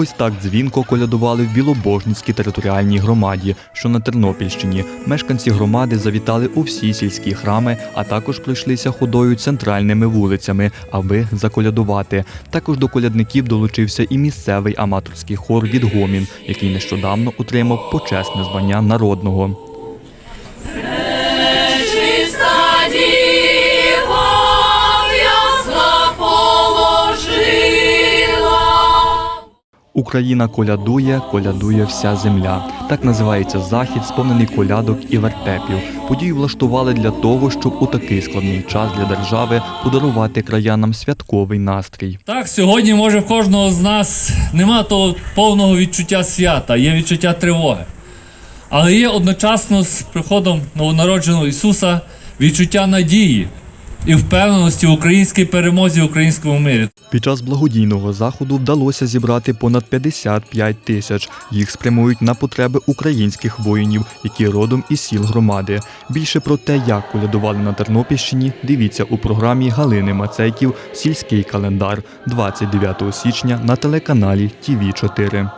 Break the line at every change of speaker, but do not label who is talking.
Ось так дзвінко колядували в Білобожницькій територіальній громаді, що на Тернопільщині. Мешканці громади завітали у всі сільські храми, а також пройшлися ходою центральними вулицями, аби заколядувати. Також до колядників долучився і місцевий аматорський хор «Відгомін», який нещодавно отримав почесне звання народного. Україна колядує, колядує вся земля. Так називається захід, сповнений колядок і вертепів. Подію влаштували для того, щоб у такий складний час для держави подарувати краянам святковий настрій.
Так, сьогодні, може, в кожного з нас нема того повного відчуття свята, є відчуття тривоги. Але є одночасно з приходом новонародженого Ісуса відчуття надії і впевненості в українській перемозі в українському мирі.
Під час благодійного заходу вдалося зібрати понад 55 тисяч. Їх спрямують на потреби українських воїнів, які родом із сіл громади. Більше про те, як колядували на Тернопільщині, дивіться у програмі Галини Мацейків Сільський календар 29 січня на телеканалі ТІВІ 4